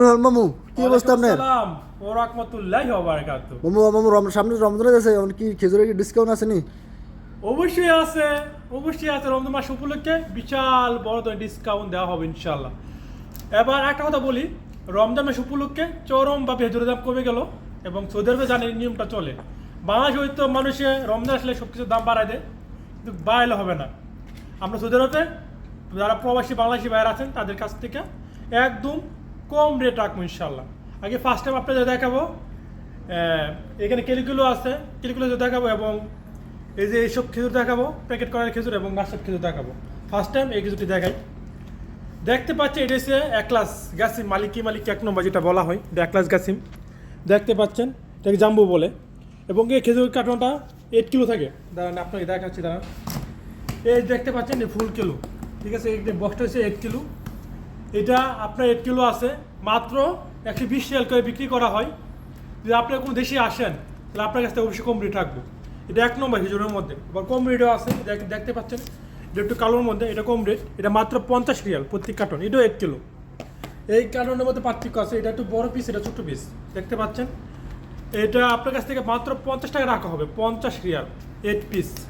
মামু কি অবস্থা আপনার? সালাম ও রাহমাতুল্লাহি ওয়া বারাকাতুহু। মামু মামু সামনে রমজান আছে কি খেজুরের কি ডিসকাউন্ট আছে নি? অবশ্যই আছে অবশ্যই আছে রমজান মাস উপলক্ষে বিশাল বড় ধরনের ডিসকাউন্ট দেওয়া হবে ইনশাল্লাহ এবার একটা কথা বলি রমজান মাস উপলক্ষে চরমভাবে হেজুরের দাম কমে গেল এবং সৌদি আরবে এই নিয়মটা চলে। বাংলাদেশ হয়তো মানুষে রমজান আসলে সব কিছুর দাম বাড়ায় দেয় কিন্তু বাড়াইলে হবে না। আমরা সৌদি আরবে যারা প্রবাসী বাংলাদেশি বাইরে আছেন তাদের কাছ থেকে একদম কম রেট রাখব ইনশাল্লাহ আগে ফার্স্ট টাইম আপনাদের দেখাবো এখানে কেলিগুলো আছে কেলিগুলো দেখাবো এবং এই যে এইসব খেজুর দেখাবো প্যাকেট করার খেজুর এবং নাশাব খেজুর দেখাবো। ফার্স্ট টাইম এই খেজুরটি দেখাই। দেখতে পাচ্ছি এটা হচ্ছে একলাস গাছিম মালিকি মালিক এক নম্বর যেটা বলা হয় একলাস গাছিম দেখতে পাচ্ছেন, এটাকে জাম্বু বলে। এবং এই খেজুর কার্টনটা এইট কিলো থাকে। দাঁড়ান, আপনাকে দেখাচ্ছি, দাঁড়ান। এই দেখতে পাচ্ছেন ফুল কিলো ঠিক আছে, এই বক্সটা হচ্ছে এইট কিলো এটা আপনার এক কিলো আছে, মাত্র একশো বিশ রিয়াল করে বিক্রি করা হয়। যদি আপনি কোনো দেশে আসেন, তাহলে আপনার কাছ থেকে অবশ্যই কম রেট রাখব। এটা এক নম্বর হিজুরের মধ্যে, আবার কম রেটও আছে, দেখ- দেখতে পাচ্ছেন? এটা একটু কালোর মধ্যে, এটা কম রেট এটা মাত্র পঞ্চাশ রিয়াল প্রত্যেক কার্টন এটাও এক কিলো। এই কার্টনের মধ্যে পার্থক্য আছে, এটা একটু বড় পিস এটা ছোট পিস দেখতে পাচ্ছেন? এটা আপনার কাছ থেকে মাত্র পঞ্চাশ টাকা রাখা হবে, পঞ্চাশ রিয়াল এইট পিস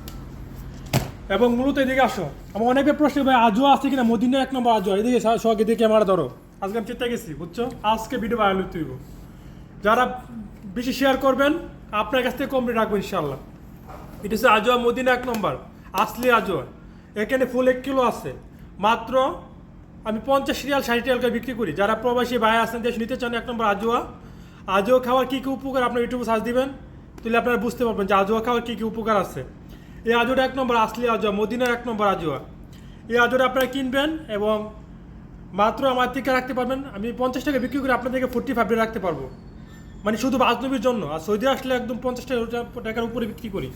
এবং মূলত এদিকে আসো। আমার অনেকে প্রশ্ন ভাই, আজও আছে কিনা? মদিনা এক নম্বর আজও। এদিকে সব এদিকে ক্যামেরা ধরো। আজকে আমি চেষ্টা গেছি বুঝছ? আজকে ভিডিও ভাইরাল তুইব যারা বেশি শেয়ার করবেন, আপনার কাছ থেকে কমপ্লিট রাখব ইনশাল্লাহ এটা হচ্ছে আজোয়া মদিনা এক নম্বর, আসলি আজোয়া এখানে ফুল এক কিলো আছে। মাত্র আমি পঞ্চাশ রিয়াল, ষাট রিয়াল করে বিক্রি করি। যারা প্রবাসী ভাই আছেন, দেশ নিতে চান, এক নম্বর আজোয়া আজোয়া খাওয়ার কী কী উপকার, আপনার ইউটিউবে সার্চ দিবেন। তাহলে আপনারা বুঝতে পারবেন যে আজোয়া খাওয়ার কী কী উপকার আছে। এই আজোটা এক নম্বর, আসলি আজোয়া, মদিনার এক নম্বর আজোয়া। এই আজোটা আপনারা কিনবেন এবং মাত্র আমার থেকে রাখতে পারবেন। আমি পঞ্চাশ টাকা বিক্রি করে আপনাদেরকে ফোর্টি ফাইভ রাখতে পারব। মানে শুধু বাজনবীর জন্য। আর সৌদি আসলে একদম পঞ্চাশ টাকা টাকার উপরে বিক্রি করি।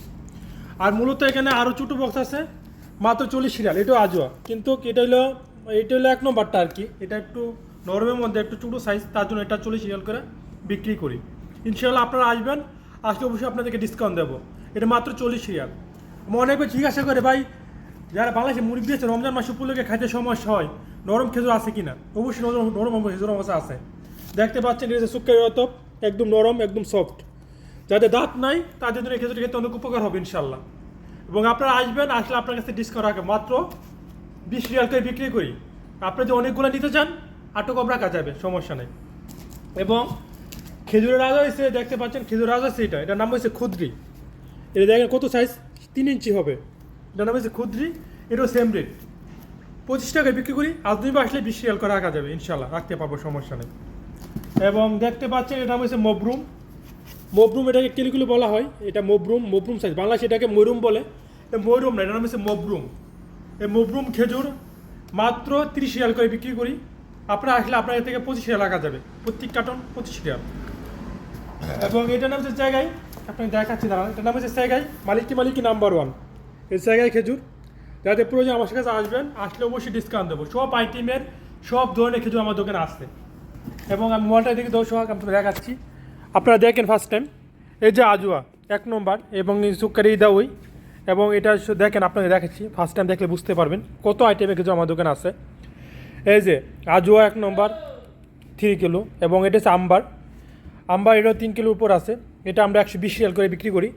আর মূলত এখানে আরও ছোটো বক্স আছে, মাত্র চল্লিশ রিয়াল। এটাও আজোয়া। কিন্তু এটা হলো এটা হলো এক নম্বরটা আর কি। এটা একটু নরমের মধ্যে, একটু ছোটো সাইজ তার জন্য এটা চল্লিশ রিয়াল করে বিক্রি করি। ইনশাল্লাহ আপনারা আসবেন আসলে অবশ্যই আপনাদেরকে ডিসকাউন্ট দেবো। এটা মাত্র চল্লিশ রিয়াল। আমার অনেকে জিজ্ঞাসা করে, ভাই, যারা বাংলাদেশে মুরগি আছে রমজান মাস উপলক্ষে খাইতে সমস্যা হয়, নরম খেজুর আছে কিনা? অবশ্যই নরম নরম খেজুর অবস্থা আছে। দেখতে পাচ্ছেন এটা সুক্কের রতব একদম নরম, একদম সফট যাদের দাঁত নাই, তাদের জন্য খেজুর খেতে অনেক উপকার হবে ইনশাল্লাহ এবং আপনারা আসবেন, আসলে আপনার কাছে ডিসকাউন্ট রাখবে মাত্র বিশ রিয়াল করে বিক্রি করি। আপনি যদি অনেকগুলো নিতে চান আটও কম রাখা যাবে, সমস্যা নেই। এবং খেজুরের রাজা হয়েছে দেখতে পাচ্ছেন খেজুর রাজা হচ্ছে এটা। এটার নাম হয়েছে খুদ্রি। এটা দেখেন কত সাইজ তিন ইঞ্চি হবে। এটার নাম হচ্ছে এটাও সেম রেট পঁচিশ টাকায় বিক্রি করি আজ দুই আসলে বিশ রিয়াল করে রাখা যাবে ইনশাল্লাহ রাখতে পারব, সমস্যা নেই। এবং দেখতে পাচ্ছেন, এটা হচ্ছে মবরুম। মবরুম এটাকে কেলিগুলো বলা হয়, এটা মবরুম মবরুম সাইজ বাংলাদেশ এটাকে ময়রুম বলে। এটা ময়রুম না এটা নাম হচ্ছে মবরুম। এই মবরুম খেজুর, মাত্র তিরিশ রিয়াল করে বিক্রি করি। আপনারা আসলে আপনার থেকে পঁচিশ রিয়াল রাখা যাবে, প্রত্যেক কার্টন পঁচিশ রিয়াল। এবং এটার নাম হচ্ছে জায়গায়, আপনাকে দেখাচ্ছি, দাঁড়ান। এটার নাম হচ্ছে জায়গায় মালিকি মালিকি নাম্বার ওয়ান এই জায়গায় খেজুর যাদের প্রয়োজন আমার কাছে আসবেন, আসলে অবশ্যই ডিসকাউন্ট দেবো। সব আইটেমের সব ধরনের খেজুর আমার দোকানে আসছে। এবং আমি মলটা দিকে দর্শক আমি দেখাচ্ছি। আপনারা দেখেন ফার্স্ট টাইম এই যে আজুয়া, এক নম্বর এবং সুকারি দাউই এবং এটা দেখেন আপনাকে দেখাচ্ছি। ফার্স্ট টাইম দেখলে বুঝতে পারবেন কত আইটেমের কিছু আমার দোকানে আছে এই যে আজুয়া এক নম্বর থ্রি কিলো এবং এটা হচ্ছে আম্বার। আম্বার এটাও তিন কিলোর উপর আছে। এটা আমরা একশো বিশ রিয়াল করে বিক্রি করি।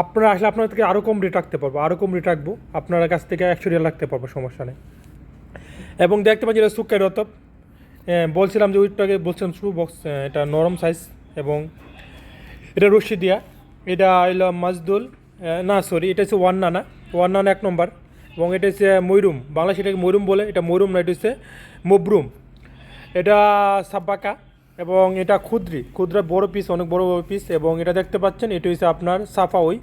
আপনারা আসলে আপনার থেকে আরও কম রেট রাখতে পারব, আরও কম রেট রাখব। আপনার কাছ থেকে একশো রিয়াল রাখতে পারব, সমস্যা নেই। এবং দেখতে পাচ্ছি এটা সুকের রতব। বলছিলাম যে ওইটাকে বলছিলাম শু বক্স এটা নরম সাইজ এবং এটা রশি দিয়া। এটা হলো মাজদুল না সরি এটা হচ্ছে ওয়ান নানা। ওয়ান নানা এক নম্বর। এবং এটা হচ্ছে ময়রুম বাংলাদেশ এটাকে ময়রুম বলে। এটা ময়রুম না, এটা হচ্ছে মবরুম। এটা সাব্বাকা। এবং এটা ক্ষুদ্রি ক্ষুদ্র বড় পিস অনেক বড় বড় পিস এবং এটা দেখতে পাচ্ছেন, এটা হচ্ছে আপনার সাফাওই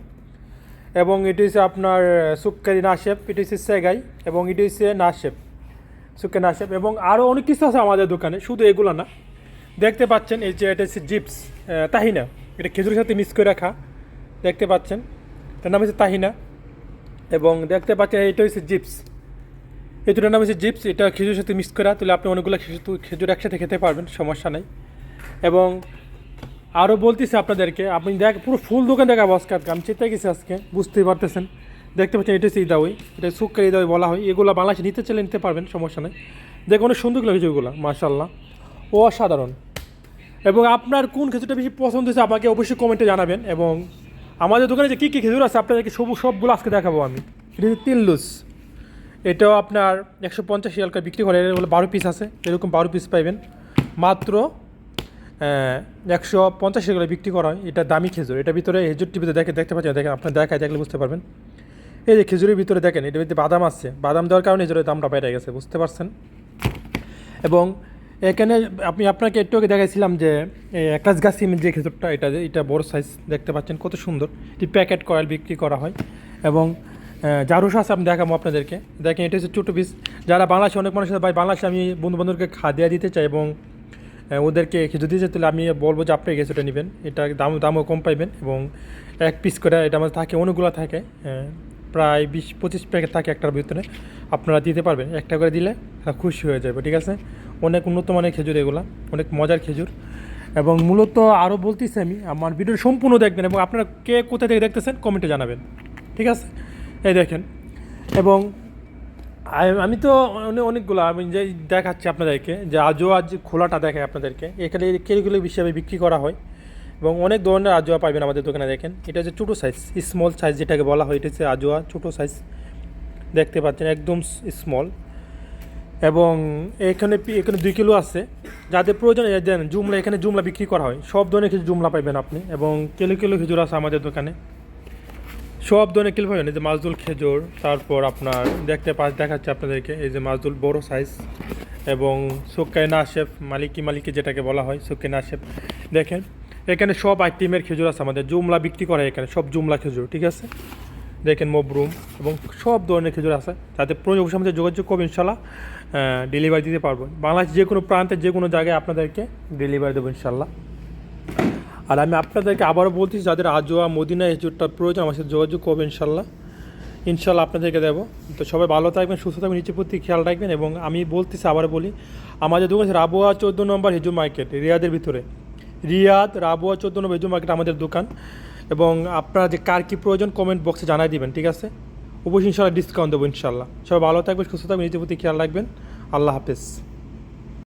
এবং এটি হচ্ছে আপনার সুক্কারি নাশেপ এটি হচ্ছে সেগাই এবং এটি হচ্ছে নাশেপ সুক্কে নাশেপ এবং আরও অনেক কিছু আছে আমাদের দোকানে, শুধু এগুলো না। দেখতে পাচ্ছেন, এই যে এটা হচ্ছে জিপস তাহিনা, এটা খেজুরের সাথে মিক্স করে রাখা, দেখতে পাচ্ছেন তার নাম হচ্ছে তাহিনা এবং দেখতে পাচ্ছেন, এটা হচ্ছে জিপস। এই দুটোর নাম হচ্ছে জিপস, এটা খেজুরের সাথে মিক্স করা, তাহলে আপনি অনেকগুলো খেজুর একসাথে খেতে পারবেন, সমস্যা নেই। এবং আরও বলতেছি আপনাদেরকে, আপনি দেখ, পুরো ফুল দোকান দেখাবো আজকে আজকে। আমি চেতে গেছি আজকে, বুঝতেই পারতেছেন। দেখতে পাচ্ছেন, এটা হচ্ছে ইদাওই এটা সুক্কার ইদাওই বলা হয়। এগুলো বাংলাদেশে নিতে চাইলে নিতে পারবেন, সমস্যা নেই। দেখো, অনেক সুন্দর লাগে এগুলো ও অসাধারণ। এবং আপনার কোন খেজুরটা বেশি পছন্দ হয়েছে, আমাকে অবশ্যই কমেন্টে জানাবেন। এবং আমাদের দোকানে যে কী কী খেজুর আছে, আপনাদেরকে সব, সবগুলো আজকে দেখাবো আমি। এটা তিন এটাও আপনার একশো পঞ্চাশ রিয়াল বিক্রি করে, এর বারো পিস আছে, এরকম বারো পিস পাইবেন। মাত্র একশো পঞ্চাশ করে বিক্রি করা হয়। এটা দামি খেজুর। এটা ভিতরে খেজুরটির ভিতরে দেখে দেখতে পাচ্ছেন, দেখেন আপনার দেখায় দেখলে বুঝতে পারবেন। এই যে খেজুরের ভিতরে দেখেন, এটার ভিতরে বাদাম আছে। বাদাম দেওয়ার কারণে এজোরের দামটা বেড়ে গেছে, বুঝতে পারছেন? এবং এখানে আমি আপনাকে একটু আগে দেখাইছিলাম যে একাশ গাছিমের যে খেজুরটা, এটা এটা বড় সাইজ দেখতে পাচ্ছেন কত সুন্দর। এটি প্যাকেট কয়েল বিক্রি করা হয়। এবং জারুস আছে আমি দেখাবো আপনাদেরকে। দেখেন, এটা হচ্ছে ছোটো পিস যারা বাংলাদেশে অনেক মানুষ ভাই, বাংলাদেশে আমি বন্ধু বান্ধবকে খাদিয়া দিতে চাই এবং ওদেরকে দিতে চাই তাহলে আমি বলব যে আপনি খেজুরটা নেবেন। এটা দাম, দামও কম পাইবেন এবং এক পিস করে এটা আমাদের থাকে, অনেকগুলো থাকে প্রায় বিশ, পঁচিশ প্যাকেট থাকে একটার ভিতরে। আপনারা দিতে পারবেন। একটা করে দিলে খুশি হয়ে যাবে, ঠিক আছে? অনেক উন্নত মানের খেজুর এগুলা, অনেক মজার খেজুর। এবং মূলত আরও বলতেছি আমি, আমার ভিডিও সম্পূর্ণ দেখবেন এবং আপনারা কে কোথা থেকে দেখতেছেন কমেন্টে জানাবেন, ঠিক আছে? এই দেখেন। এবং আমি তো অনেক অনেকগুলো, আমি যে দেখাচ্ছি আপনাদেরকে, যে আজও আজ খোলাটা দেখে আপনাদেরকে, এখানে কেরিগুলো হিসাবে বিক্রি করা হয়, এবং অনেক ধরনের আজোয়া পাবেন আমাদের দোকানে, দেখেন। এটা হচ্ছে ছোটো সাইজ স্মল সাইজ যেটাকে বলা হয়, এটা হচ্ছে আজোয়া, ছোটো সাইজ দেখতে পাচ্ছেন, একদম স্মল এবং এখানে এখানে দুই কিলো আছে, যাদের প্রয়োজন দেন, জুমলা, এখানে জুমলা বিক্রি করা হয়, সব ধরনের কিছু জুমলা পাবেন আপনি, এবং কিলো কিলো খেজুর আছে আমাদের দোকানে। সব ধরনের কিলো পাবেন। এই যে মাছদুল খেজুর, তারপর আপনার দেখতে পাস দেখাচ্ছে আপনাদেরকে, এই যে মাজদুল বড় সাইজ এবং সুক্কাই নাশেফ মালিকি মালিকি যেটাকে বলা হয় সুক্কাই নাশেফ দেখেন, এখানে সব আইটেমের খেজুর আছে আমাদের। জুমলা বিক্রি করা এখানে, সব জুমলা খেজুর, ঠিক আছে? দেখেন মবরুম এবং সব ধরনের খেজুর আছে। তাতে প্রয়োজন আমাদের যোগাযোগ করব ইনশাল্লাহ ডেলিভারি দিতে পারব। বাংলাদেশ যে কোনো প্রান্তে যে কোনো জায়গায় আপনাদেরকে ডেলিভারি দেবো ইনশাল্লাহ আর আমি আপনাদেরকে আবারও বলতেছি যাদের আজোয়া মদিনা খেজুরটা প্রয়োজন, আমার সাথে যোগাযোগ করবে ইনশাল্লাহ। ইনশাল্লাহ আপনাদেরকে দেবো। তো সবাই ভালো থাকবেন, সুস্থ থাকবেন, নিচের প্রতি খেয়াল রাখবেন এবং আমি বলতেছি আবার বলি, আমাদের দোকান আছে রাবোয়া চোদ্দ নম্বর হেজু মার্কেট, রিয়াদের ভিতরে। রিয়াদ রাবোয়া চোদ্দ নম্বর হেজু মার্কেট আমাদের দোকান। এবং আপনারা যে কার কী প্রয়োজন কমেন্ট বক্সে জানাই দিবেন, ঠিক আছে? অবশ্যই ইনশাল্লাহ ডিসকাউন্ট দেবো ইনশাল্লাহ। সবাই ভালো থাকবেন, সুস্থ থাকবেন নিজের প্রতি খেয়াল রাখবেন। আল্লাহ হাফেজ।